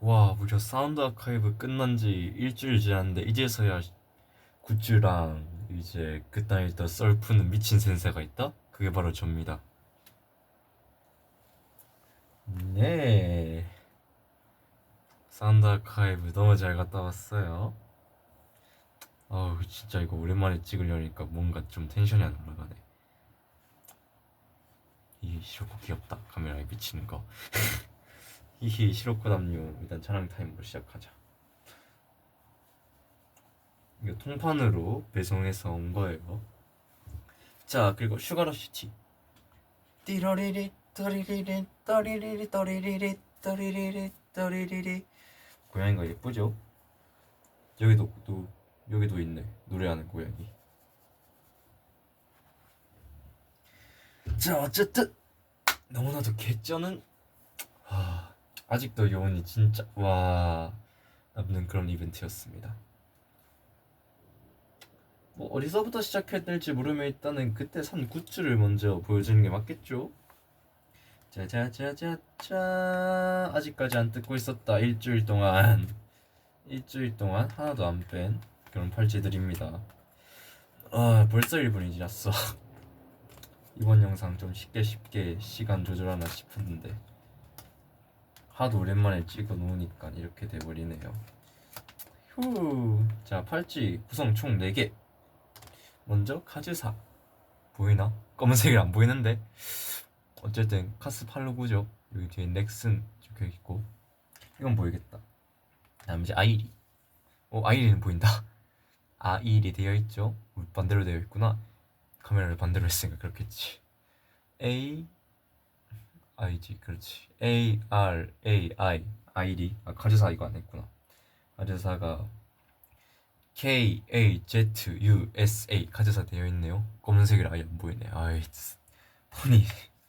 와 무려 사운드 아카이브 끝난 지 일주일 지났는데 이제서야 굿즈랑 이제 그딴 더 썰푸는 미친 센세가 있다? 그게 바로 접니다. 네. 사운드 아카이브 너무 잘 갔다 왔어요. 아우 진짜 이거 오랜만에 찍으려니까 뭔가 좀 텐션이 안 올라가네. 이 시로코 귀엽다. 카메라에 비치는 거 히히 시로코 담요 일단 촬영 타임으로 시작하자. 이거 통판으로 배송해서 온 거예요. 자 그리고 슈가러쉬 티. 띠러리리 떠리리리 떠리리리 떠리리리 떠리리리 떠리리리. 고양이가 예쁘죠? 여기도 또 여기도 있네. 노래하는 고양이. 자 어쨌든 너무나도 개쩌는 와 아직도 요원이 진짜 와 남는 그런 이벤트였습니다. 뭐 어디서부터 시작해야 될지 모르면 일단은 그때 산 굿즈를 먼저 보여주는 게 맞겠죠? 짜자자자자. 아직까지 안 뜯고 있었다. 일주일 동안. 일주일 동안 하나도 안 뺀 그런 팔찌들입니다. 아 벌써 1분이 지났어. 이번 영상 좀 쉽게 쉽게 시간 조절하나 싶었는데 하도 오랜만에 찍어 놓으니까 이렇게 돼버리네요. 휴. 자 팔찌 구성 총 4개. 먼저 카즈사. 보이나? 검은색이 안 보이는데? 어쨌든 카스 팔로고죠. 여기 뒤에 넥슨 적혀있고. 이건 보이겠다. 다음 이제 아이리. 어 아이리는 보인다. 아이리 되어있죠? 반대로 되어 있구나. 카메라를 반대로 했으니까 그렇겠지. A I지 그렇지. A R A I 아이리 아 카즈사 이거 안 했구나. 카즈사가 K A Z U S A 카즈사 되어 있네요. 검은색이라 아예 안 보이네. 아이 폰이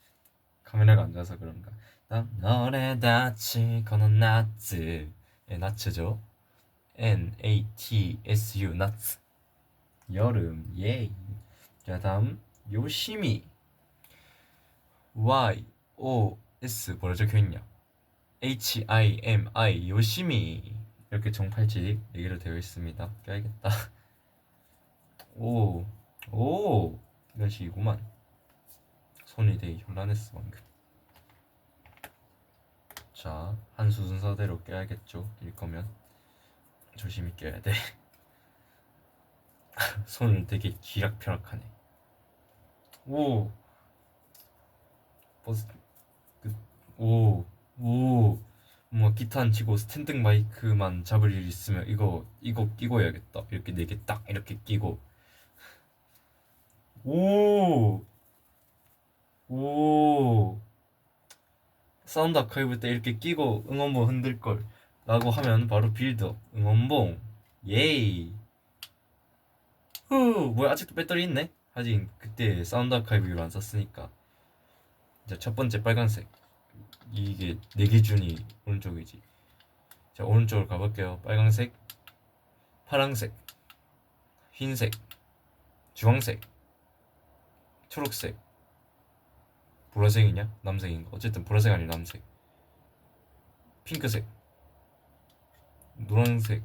카메라가 안 좋아서 그런가. 난 너를 다치고는 나츠 예, 나츠죠. N A T S U 나츠 여름 예이. 자 다음 요시미. Y O S 뭐라 적혀 있냐? H I M I 요시미 이렇게 정팔찌 4개로 되어 있습니다. 껴야겠다. 오 오 이런 식이구만. 손이 되게 현란했어 방금. 자 한수 순서대로 껴야겠죠 낄 거면. 조심히 껴야 돼. 손을 되게 기락펴락하네. 오 버스 그, 오, 오, 뭐 기타 안 치고 스탠드 마이크만 잡을 일 있으면 이거 이거 끼고 해야겠다. 이렇게 네 개 딱 이렇게 끼고. 오, 오. 사운드 아카이브 때 이렇게 끼고 응원봉 흔들 걸 라고 하면 바로 빌드 응원봉 예이 후 뭐야 아직도 배터리 있네 하긴 그때 사운드 아카이브로 안 썼으니까 자, 첫 번째 빨간색. 이게 내 기준이 오른쪽이지. 자, 오른쪽으로 가볼게요. 빨간색, 파랑색, 흰색, 주황색, 초록색, 보라색이냐? 남색인가? 어쨌든 보라색 아니라 남색. 핑크색, 노란색,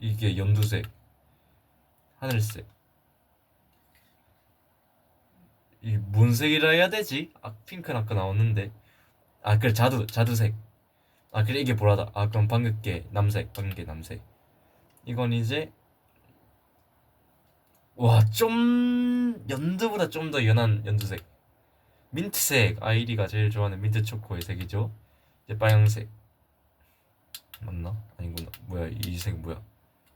이게 연두색, 하늘색. 이 뭔 색이라 해야 되지? 아 핑크는 아까 나왔는데. 아 그래 자두 자두색. 아 그래 이게 보라다. 아 그럼 방금 게 남색 방금 게 남색. 이건 이제 와 좀 연두보다 좀 더 연한 연두색. 민트색 아이리가 제일 좋아하는 민트 초코의 색이죠. 이제 빨강색. 맞나? 아니구나. 뭐야 이 색 뭐야?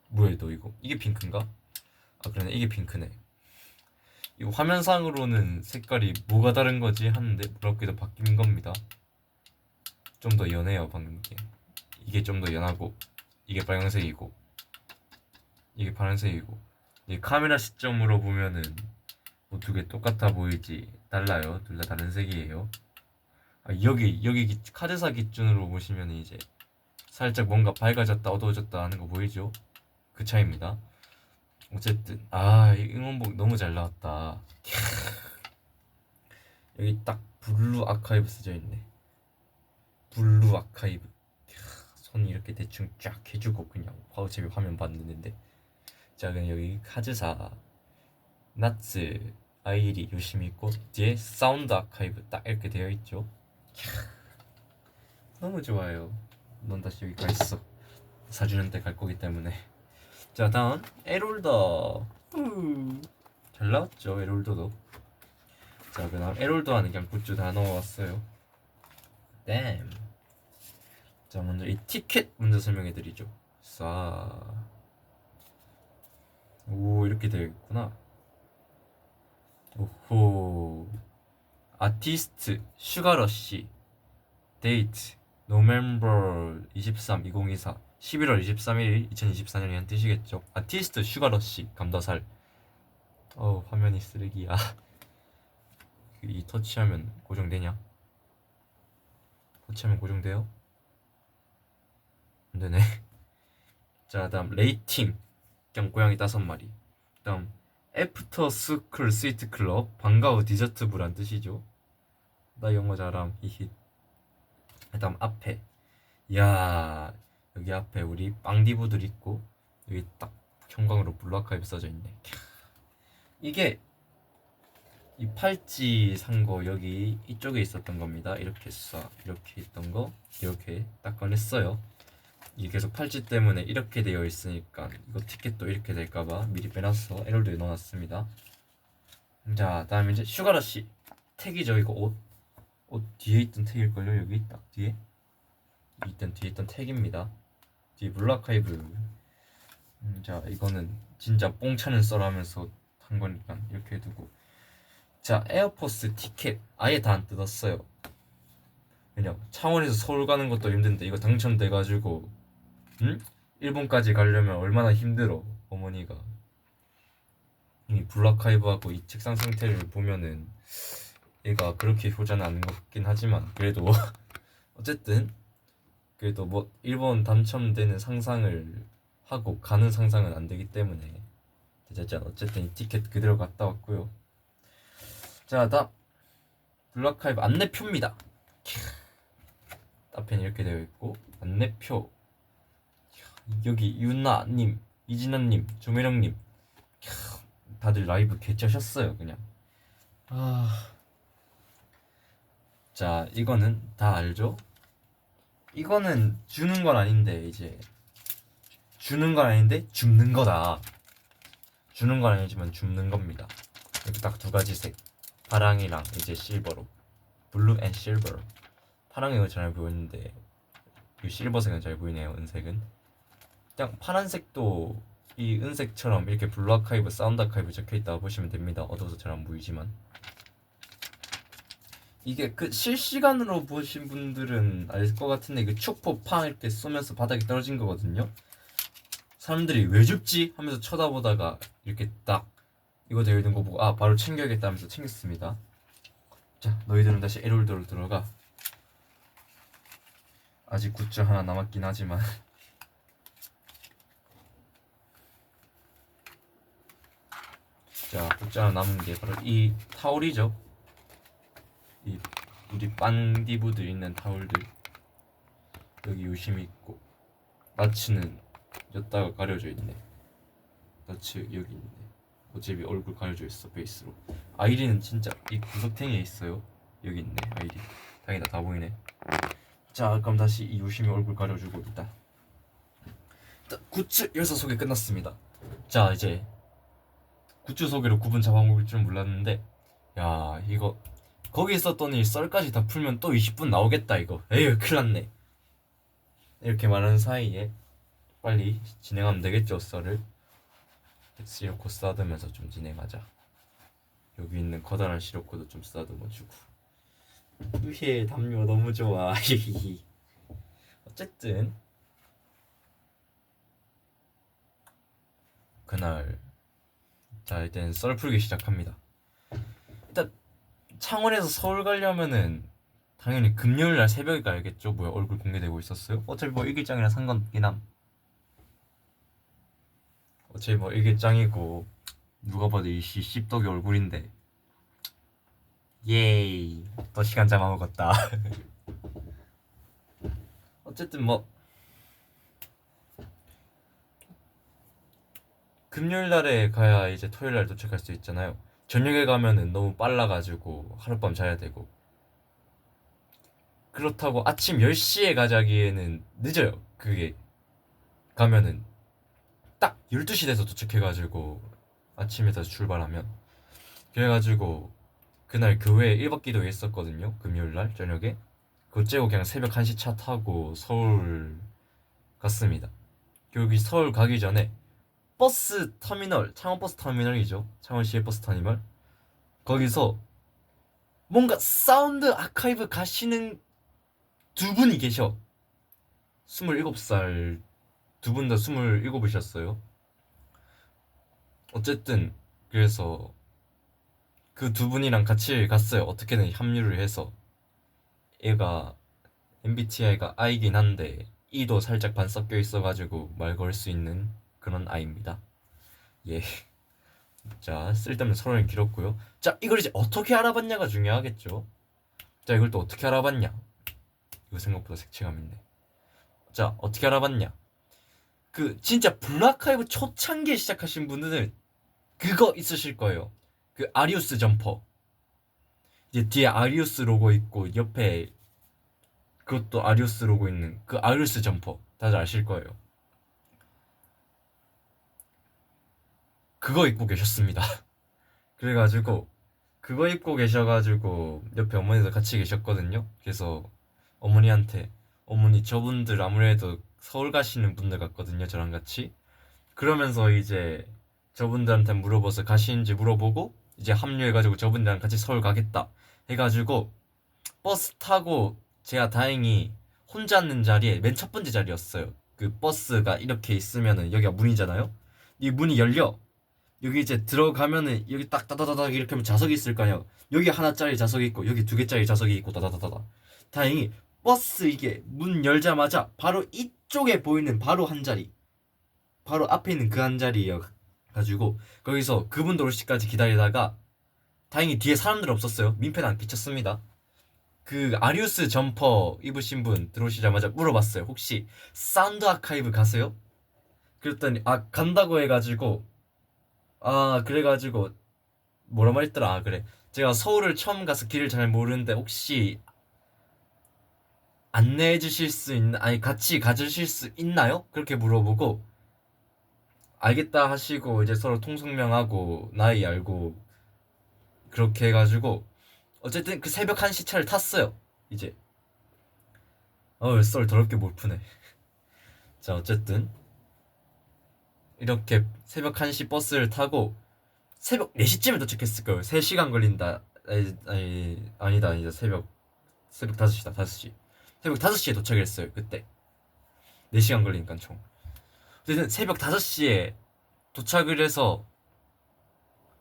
뭐야 너 이거? 이게 핑크인가? 아 그러네. 이게 핑크네 이 화면상으로는 색깔이 뭐가 다른 거지 하는데 무섭게도 바뀐 겁니다. 좀 더 연해요 방금 게. 이게 좀 더 연하고 이게 빨간색이고 이게 파란색이고 이 카메라 시점으로 보면은 뭐 두 개 똑같아 보이지 달라요. 둘 다 다른 색이에요. 아, 여기 여기 기- 카드사 기준으로 보시면 이제 살짝 뭔가 밝아졌다 어두워졌다 하는 거 보이죠? 그 차이입니다. 어쨌든. 아이 응원복 너무 잘 나왔다. 여기 딱 블루 아카이브 쓰져 있네. 블루 아카이브. 손 이렇게 대충 쫙 해주고 그냥 어차피 화면 봤는데. 자 그냥 여기 카즈사. 나츠 아이리 요심히 있고 뒤에 사운드 아카이브 딱 이렇게 되어 있죠. 캬, 너무 좋아요. 넌 다시 여기 가 있어. 사주는 때 갈 거기 때문에 자 다음. 에롤더. 후. 잘 나왔죠 에롤더도. 자 그다음 에롤더 하는 그냥 굿즈 다 넣어왔어요. 댐. 자 먼저 이 티켓 먼저 설명해 드리죠. 쏴. 오 이렇게 되어 있구나. 오호. 아티스트 슈가러쉬. 데이트. 노멤버 23 2024 11월 23일 2024년이란 뜻이겠죠. 아티스트 슈가러쉬 감다살. 어 화면이 쓰레기야. 이 터치하면 고정되냐? 터치하면 고정돼요? 안 되네. 자 다음 레이팅. 그냥 고양이 다섯 마리. 다음 애프터 스쿨 스위트 클럽. 방과후 디저트 부란 뜻이죠. 나 영어 잘함. 히히. 다음 앞에. 야 여기 앞에 우리 빵디부들 있고 여기 딱 형광으로 블루아카이브 써져 있네. 캬. 이게 이 팔찌 산 거 여기 이쪽에 있었던 겁니다. 이렇게 쏴 이렇게 있던 거 이렇게 딱 꺼냈어요. 이게 계속 팔찌 때문에 이렇게 되어 있으니까 이거 티켓도 이렇게 될까봐 미리 빼놨어. 에럴드에 넣어놨습니다. 자 다음에 이제 슈가러쉬 택이죠. 이거 옷. 옷 뒤에 있던 택일걸요? 여기? 딱 뒤에? 있던 뒤에 있던 택입니다 뒤에 블라카이브. 음, 자 이거는 진짜 뽕차는 썰하면서 한 거니까 이렇게 해두고. 자 에어포스 티켓 아예 다 안 뜯었어요. 왜냐 창원에서 서울 가는 것도 힘든데 이거 당첨돼가지고 응? 일본까지 가려면 얼마나 힘들어 어머니가. 이 블라카이브하고 이 책상 상태를 보면은 얘가 그렇게 효자는 않은 것 같긴 하지만 그래도 어쨌든 그래도 뭐 일본 당첨되는 상상을 하고 가는 상상은 안 되기 때문에 되잖아 어쨌든 이 티켓 그대로 갔다 왔고요. 자 다음 블라카이브 안내표입니다. 앞에는 이렇게 되어 있고 안내표. 여기 유나님 이진아님 조매령님. 다들 라이브 개쩌셨어요 그냥. 아... 자 이거는 다 알죠? 이거는 주는 건 아닌데 이제. 주는 건 아닌데 줍는 거다. 주는 건 아니지만 줍는 겁니다. 이렇게 딱 두 가지 색. 파랑이랑 이제 실버로. 블루 앤 실버 파랑색은 잘 보이는데 이 실버색은 잘 보이네요 은색은. 그냥 파란색도 이 은색처럼 이렇게 블루 아카이브 사운드 아카이브 적혀있다 보시면 됩니다. 어두워서 잘 안 보이지만 이게 그 실시간으로 보신 분들은 알 것 같은데 그 축포 팡 이렇게 쏘면서 바닥에 떨어진 거거든요. 사람들이 왜 줍지? 하면서 쳐다보다가 이렇게 딱 이거 되어 있는 거 보고 아 바로 챙겨야겠다. 하면서 챙겼습니다. 자 너희들은 다시 에롤드로 들어가. 아직 굿즈 하나 남았긴 하지만. 자 굿즈 하나 남은 게 바로 이 타올이죠 이 우리 빤디부들 있는 타올들 여기 유심히 있고 나츠는 였다가 가려져 있네. 나츠 여기 있네. 어차피 얼굴 가려져 있어 베이스로. 아이리는 진짜 이 구석탱이에 있어요. 여기 있네 아이리. 다행이다 다 보이네. 자 그럼 다시 이 유심히 얼굴 가려주고 일단 굿즈 열사 소개 끝났습니다. 자 이제 굿즈 소개로 구분 잡아먹을 줄 몰랐는데 야 이거 거기 있었던 일 썰까지 다 풀면 또 20분 나오겠다 이거. 에휴 큰일났네. 이렇게 말하는 사이에 빨리 진행하면 되겠죠 썰을. 시로코 쓰다듬면서 좀 진행하자. 여기 있는 커다란 시로코도 좀 쓰다듬어주고. 으헤 담요 너무 좋아. 어쨌든. 그날 자 일단 썰 풀기 시작합니다 창원에서 서울 가려면은 당연히 금요일 날 새벽에 가야겠죠. 뭐야 얼굴 공개되고 있었어요? 어차피 뭐 일기장이나 상관없긴 어차피 뭐 일기장이고 누가 봐도 이씨 씹덕이 얼굴인데. 예이 또 시간 잡아먹었다. 어쨌든 뭐 금요일 날에 가야 이제 토요일 날 도착할 수 있잖아요. 저녁에 가면은 너무 빨라가지고 하룻밤 자야 되고. 그렇다고 아침 10시에 가자기에는 늦어요. 그게 가면은 딱 12시 돼서 도착해가지고 아침에 다시 출발하면 그래가지고 그날 교회에 1박 기도 했었거든요. 금요일 날 저녁에. 그거 째고 그냥 새벽 1시 차 타고 서울 갔습니다. 여기 서울 가기 전에 버스 터미널, 창원 버스 터미널이죠. 창원시의 버스 터미널. 거기서 뭔가 사운드 아카이브 가시는 두 분이 계셔. 27살 두 분 다 27이셨어요. 어쨌든 그래서 그 두 분이랑 같이 갔어요. 어떻게든 합류를 해서 얘가 MBTI가 I긴 한데 E도 살짝 반 섞여 있어가지고 말 걸 수 있는 그런 아이입니다. 예. 자, 쓸데없는 서론이 길었고요. 자, 이걸 이제 어떻게 알아봤냐가 중요하겠죠. 자, 이걸 또 어떻게 알아봤냐? 이거 생각보다 색채감 있네. 자, 어떻게 알아봤냐? 그 진짜 블라카이브 초창기에 시작하신 분들은 그거 있으실 거예요. 그 아리우스 점퍼. 이제 뒤에 아리우스 로고 있고 옆에 그것도 아리우스 로고 있는 그 아리우스 점퍼 다들 아실 거예요. 그거 입고 계셨습니다. 그래가지고 그거 입고 계셔가지고 옆에 어머니도 같이 계셨거든요. 그래서 어머니한테 어머니 저분들 아무래도 서울 가시는 분들 같거든요. 저랑 같이 그러면서 이제 저분들한테 물어봐서 가시는지 물어보고 이제 합류해가지고 저분들이랑 같이 서울 가겠다 해가지고 버스 타고 제가 다행히 혼자 앉는 자리에 맨 첫 번째 자리였어요. 그 버스가 이렇게 있으면은 여기가 문이잖아요. 이 문이 열려. 여기 이제 들어가면은 여기 딱 따다다닥 이렇게 하면 좌석이 있을 거 아니야. 여기 하나짜리 좌석이 있고 여기 두 개짜리 좌석이 있고 다다다다다. 다행히 버스 이게 문 열자마자 바로 이쪽에 보이는 바로 한 자리. 바로 앞에 있는 그 한 자리여 가지고 거기서 그분들 올 시까지 기다리다가 다행히 뒤에 사람들 없었어요. 민폐는 안 끼쳤습니다. 그 아리우스 점퍼 입으신 분 들어오시자마자 물어봤어요. 혹시 사운드 아카이브 가세요? 그랬더니 아 간다고 해가지고 아 그래가지고 뭐라 말했더라? 아 그래. 제가 서울을 처음 가서 길을 잘 모르는데 혹시 안내해 주실 수 있나? 아니 같이 가주실 수 있나요? 그렇게 물어보고 알겠다 하시고 이제 서로 통성명하고 나이 알고 그렇게 해가지고 어쨌든 그 새벽 1시 차를 탔어요 이제. 어썰 더럽게 못 푸네. 자 어쨌든 이렇게 새벽 1시 버스를 타고 새벽 4시쯤에 도착했을 거예요. 3시간 걸린다. 아니, 아니 아니다 아니다. 새벽 새벽 5시다 5시. 새벽 5시에 도착했어요 그때. 4시간 걸리니까 총. 어쨌든 새벽 5시에 도착을 해서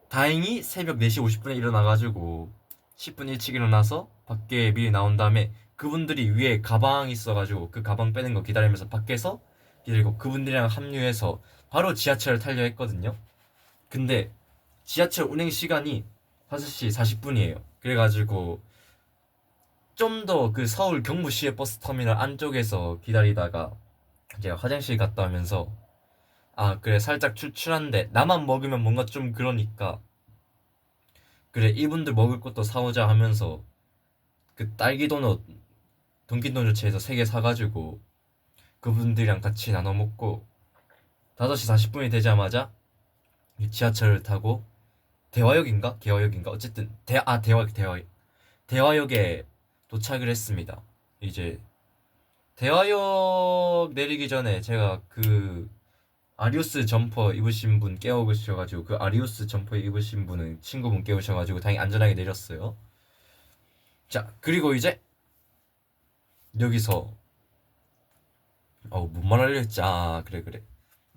다행히 새벽 4시 50분에 일어나가지고 10분 일찍 일어나서 밖에 미리 나온 다음에 그분들이 위에 가방 있어가지고 그 가방 빼는 거 기다리면서 밖에서 기다리고 그분들이랑 합류해서 바로 지하철을 타려 했거든요. 근데 지하철 운행 시간이 5시 40분이에요. 그래가지고 좀 더 그 서울 경부시외 버스 터미널 안쪽에서 기다리다가 제가 화장실 갔다 오면서 아 그래 살짝 출출한데 나만 먹으면 뭔가 좀 그러니까 그래 이분들 먹을 것도 사오자 하면서 그 딸기 도넛 돈키도너츠에서 3개 사가지고 그분들이랑 같이 나눠 먹고 5시 40분이 되자마자 지하철을 타고 대화역인가? 개화역인가? 어쨌든 대, 아 대화역 대화역 대화역에 도착을 했습니다 이제 대화역 내리기 전에 제가 그 아리우스 점퍼 입으신 분 깨우셔가지고 그 아리우스 점퍼 입으신 분은 친구분 깨우셔가지고 다행히 안전하게 내렸어요. 자 그리고 이제 여기서 어뭔 말 하려 했지 아 그래 그래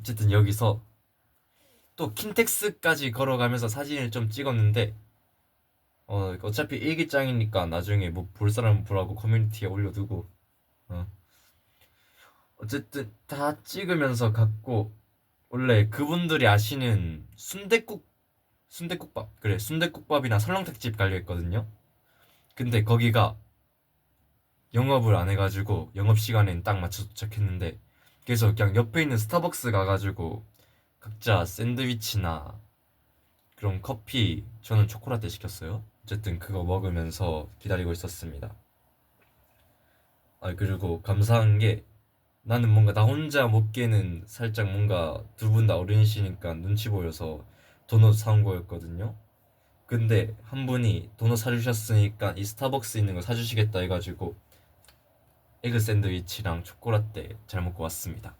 어쨌든 여기서 또 킨텍스까지 걸어가면서 사진을 좀 찍었는데 어 어차피 일기장이니까 나중에 뭐 볼 사람 보라고 커뮤니티에 올려두고 어. 어쨌든 다 찍으면서 갔고 원래 그분들이 아시는 순대국 순대국밥 그래 순대국밥이나 설렁탕집 갈려 있거든요. 근데 거기가 영업을 안 해가지고 영업 시간엔 딱 맞춰 도착했는데 그래서 그냥 옆에 있는 스타벅스 가가지고 각자 샌드위치나 그런 커피 저는 초콜릿 시켰어요. 어쨌든 그거 먹으면서 기다리고 있었습니다. 아 그리고 감사한 게 나는 뭔가 나 혼자 먹기에는 살짝 뭔가 두 분 다 어른이시니까 눈치 보여서 도넛 사온 거였거든요. 근데 한 분이 도넛 사주셨으니까 이 스타벅스 있는 거 사주시겠다 해가지고 에그 샌드위치랑 초콜릿 잘 먹고 왔습니다.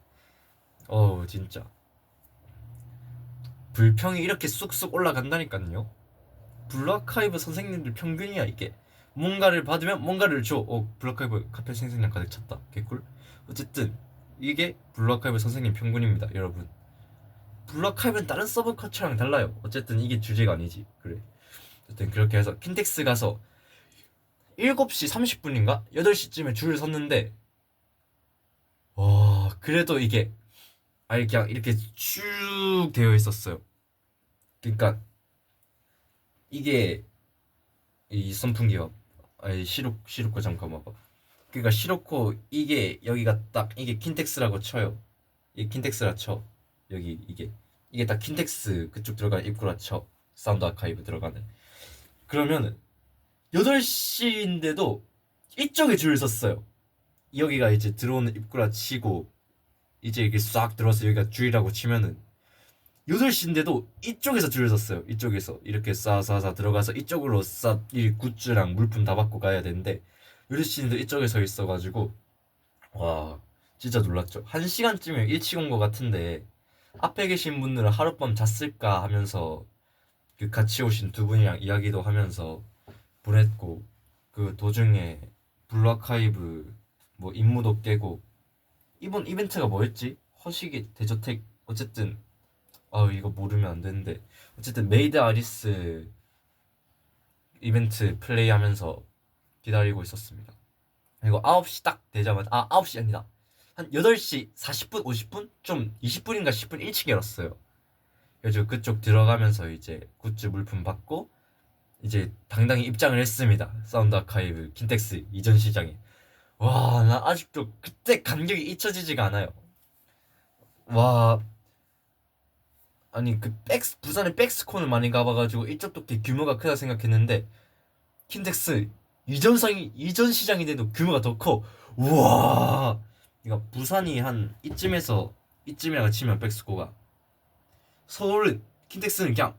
어우 진짜 불평이 이렇게 쑥쑥 올라간다니까요. 블루아카이브 선생님들 평균이야 이게. 뭔가를 받으면 뭔가를 줘. 어 블루아카이브 카페 선생님 가득 찼다. 개꿀. 어쨌든 이게 블루아카이브 선생님 평균입니다, 여러분. 블루아카이브는 다른 서브 커처랑 달라요. 어쨌든 이게 주제가 아니지. 그래. 어쨌든 그렇게 해서 킨텍스 가서 7시 30분인가 8시쯤에 줄을 섰는데 와 그래도 이게 아니 그냥 이렇게 쭉 되어 있었어요. 그러니까 이게 이 선풍기가 아니 시루 시루코 잠깐 봐봐. 그러니까 시루코 이게 여기가 딱 이게 킨텍스라고 쳐요. 이 킨텍스라 쳐. 여기 이게 이게 딱 킨텍스 그쪽 들어가는 입구라 쳐. 사운드 아카이브 들어가는. 그러면은 8시인데도 이쪽에 줄을 섰어요. 여기가 이제 들어오는 입구라 치고 이제 이렇게 싹 들어와서 여기가 줄이라고 치면은 8시인데도 이쪽에서 줄을 섰어요. 이쪽에서 이렇게 싸싸싸 들어가서 이쪽으로 싹이 굿즈랑 물품 다 받고 가야 되는데 8시인데 이쪽에 서 있어가지고 와 진짜 놀랐죠. 1시간쯤에 일찍 온 것 같은데 앞에 계신 분들은 하룻밤 잤을까 하면서 그 같이 오신 두 분이랑 이야기도 하면서 보냈고 그 도중에 블루아카이브 뭐 임무도 깨고 이번 이벤트가 뭐였지? 허식이 대저택 어쨌든 아 이거 모르면 안 되는데 어쨌든 메이드 아리스 이벤트 플레이하면서 기다리고 있었습니다. 그리고 9시 딱 되자마자 아 9시 아니다 한 8시 40분 50분 좀 20분인가 10분 일찍 열었어요. 그래서 그쪽 들어가면서 이제 굿즈 물품 받고 이제 당당히 입장을 했습니다. 사운드 아카이브 킨텍스 이전 시장에 와 나 아직도 그때 감격이 잊혀지지가 않아요. 와 아니 그 백스 부산의 백스콘을 많이 가봐 가지고 이쪽도 꽤 규모가 크다 생각했는데 킨텍스 이전 시장이 돼도 규모가 더 커. 우와. 그러니까 부산이 한 이쯤에서 이쯤이라고 치면 백스코가 서울은 킨텍스는 그냥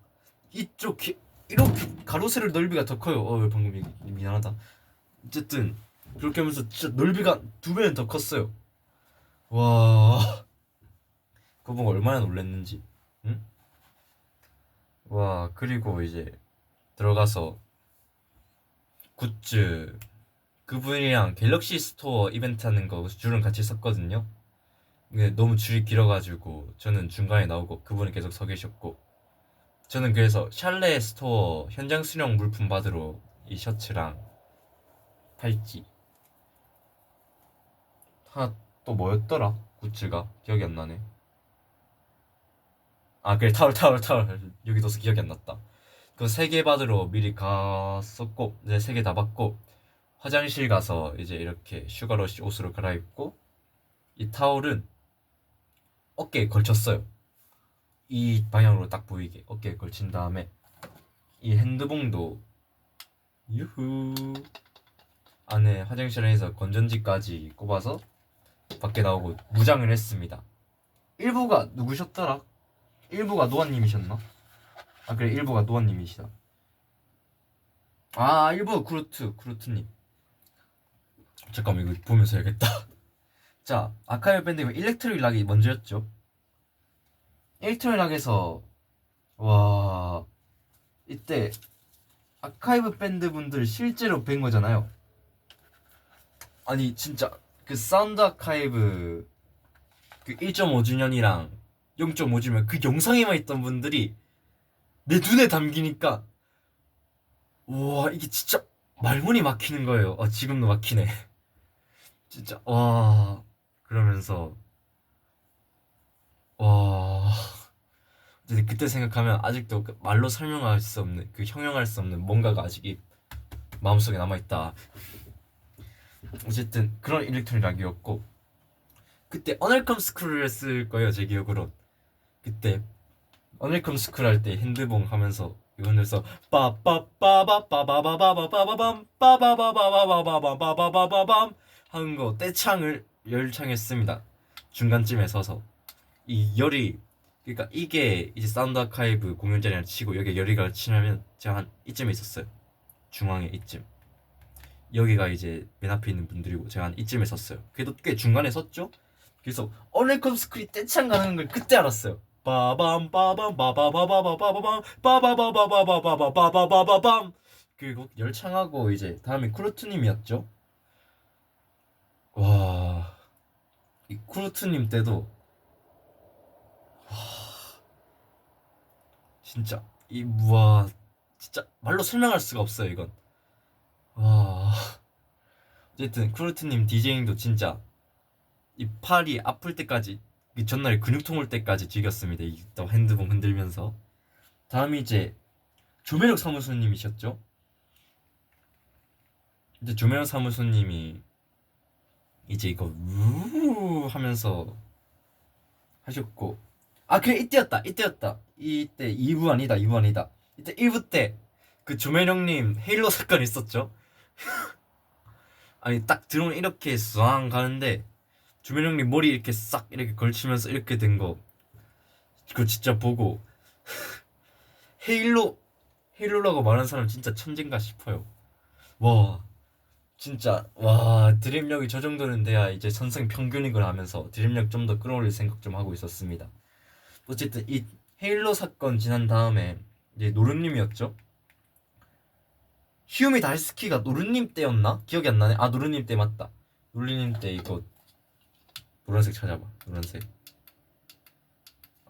이쪽 기- 이렇게 가로 세로 넓이가 더 커요. 어 방금 얘기 미안하다. 어쨌든 그렇게 하면서 진짜 넓이가 두 배는 더 컸어요. 와. 그거 보고 얼마나 놀랐는지. 응? 와 그리고 이제 들어가서 굿즈 그분이랑 갤럭시 스토어 이벤트 하는 거 줄은 같이 섰거든요. 근데 너무 줄이 길어가지고 저는 중간에 나오고 그분은 계속 서 계셨고 저는 그래서 샬레 스토어 현장 수령 물품 받으러 이 셔츠랑 팔찌 하나 또 뭐였더라 굿즈가 기억이 안 나네. 아 그래 타월 타월 타월 여기 둬서 기억이 안 났다. 그 세 개 받으러 미리 갔었고 이제 세 개 다 받고 화장실 가서 이제 이렇게 슈가러시 옷으로 갈아입고 이 타올은 어깨에 걸쳤어요. 이 방향으로 딱 보이게 어깨에 걸친 다음에 이 핸드봉도 유후 안에 화장실 안에서 건전지까지 꼽아서 밖에 나오고 무장을 했습니다. 일부가 누구셨더라? 일부가 노아님이셨나? 아 그래 일부가 노아님이시다. 아 일부 그루트 그루트님. 잠깐만 이거 보면서 해야겠다. 자 아카이브 밴드면 일렉트릭 락이 먼저였죠. 일렉트릭 락에서 와 이때 아카이브 밴드 분들 실제로 뵌 거잖아요. 아니 진짜 그 사운드 아카이브 그 1.5주년이랑 0.5주년 그 영상에만 있던 분들이 내 눈에 담기니까 와 이게 진짜 말문이 막히는 거예요. 아, 지금도 막히네. 진짜 와 그러면서 와 근데 그때 생각하면 아직도 그 말로 설명할 수 없는 그 형용할 수 없는 뭔가가 아직 이 마음속에 남아 있다. 어쨌든 그런 일렉트로닉 락이었고 그때 어널컴 스크루를 쓸 거예요 제 기억으로 그때 어닐컴 스쿨 할 때 핸드봉 하면서 이거에서 빠빠빠바빠바바바바바밤 빠바바바바바바바바바밤 하는 거 떼창을 열창했습니다. 중간쯤에 서서 이 열이 그러니까 이게 이제 사운드 아카이브 공연 자리랑 치고 여기 열이가 치면 제가 한 이쯤에 있었어요. 중앙에 이쯤. 여기가 이제 맨 앞에 있는 분들이고 제가 한 이쯤에 섰어요. 그래도 꽤 중간에 섰죠. 그래서 어닐컴 스쿨이 떼창 가는 걸 그때 알았어요. 빠밤 빠밤 빠바바바바바밤 빠바바바바바바바바바밤 그리고 열창하고 이제 다음에 쿠르트님이었죠. 와, 이 쿠르트님 때도 진짜 이 와, 진짜 말로 설명할 수가 없어요 이건. 와, 어쨌든 쿠르트님 디제잉도 진짜 이 팔이 아플 때까지 이 전날 근육통 올 때까지 즐겼습니다. 이 또 핸드봉 흔들면서 다음이 이제 조매력 사무소님이셨죠. 이제 조매력 사무소님이 이제 이거 우 하면서 하셨고 아 그래 이때였다 이때였다. 이때 2부 아니다 2부 아니다. 이때 1부 때그 조매력님 헤일로 사건 있었죠. 아니 딱 들어오면 이렇게 쏴 가는데 주민형님 머리 이렇게 싹 이렇게 걸치면서 이렇게 된 거 그거 진짜 보고 헤일로 헤일로라고 말하는 사람 진짜 천재인가 싶어요. 와 진짜 와 드립력이 저 정도는 돼야 이제 선생 평균이걸 하면서 드립력 좀 더 끌어올릴 생각 좀 하고 있었습니다 어쨌든 이 헤일로 사건 지난 다음에 이제 노른님이었죠? 히우미 다이스키가 노른님 때였나? 기억이 안 나네. 아 노른님 때 맞다. 노른님 때 이거 노란색 찾아봐. 노란색.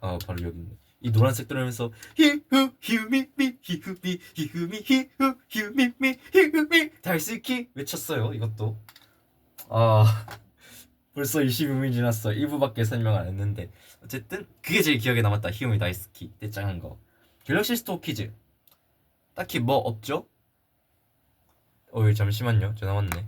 아 바로 여기 있네. 이 노란색 들으면서 히후 히우미미 히후미 히후미 히후 히우미미 히후미 달스키 외쳤어요 이것도. 아 벌써 22분이 지났어. 1부밖에 설명 안 했는데 어쨌든 그게 제일 기억에 남았다. 히우미 다이스키. 때 짱한 거. 갤럭시 스토어 퀴즈. 딱히 뭐 없죠? 어이 잠시만요. 전화 왔네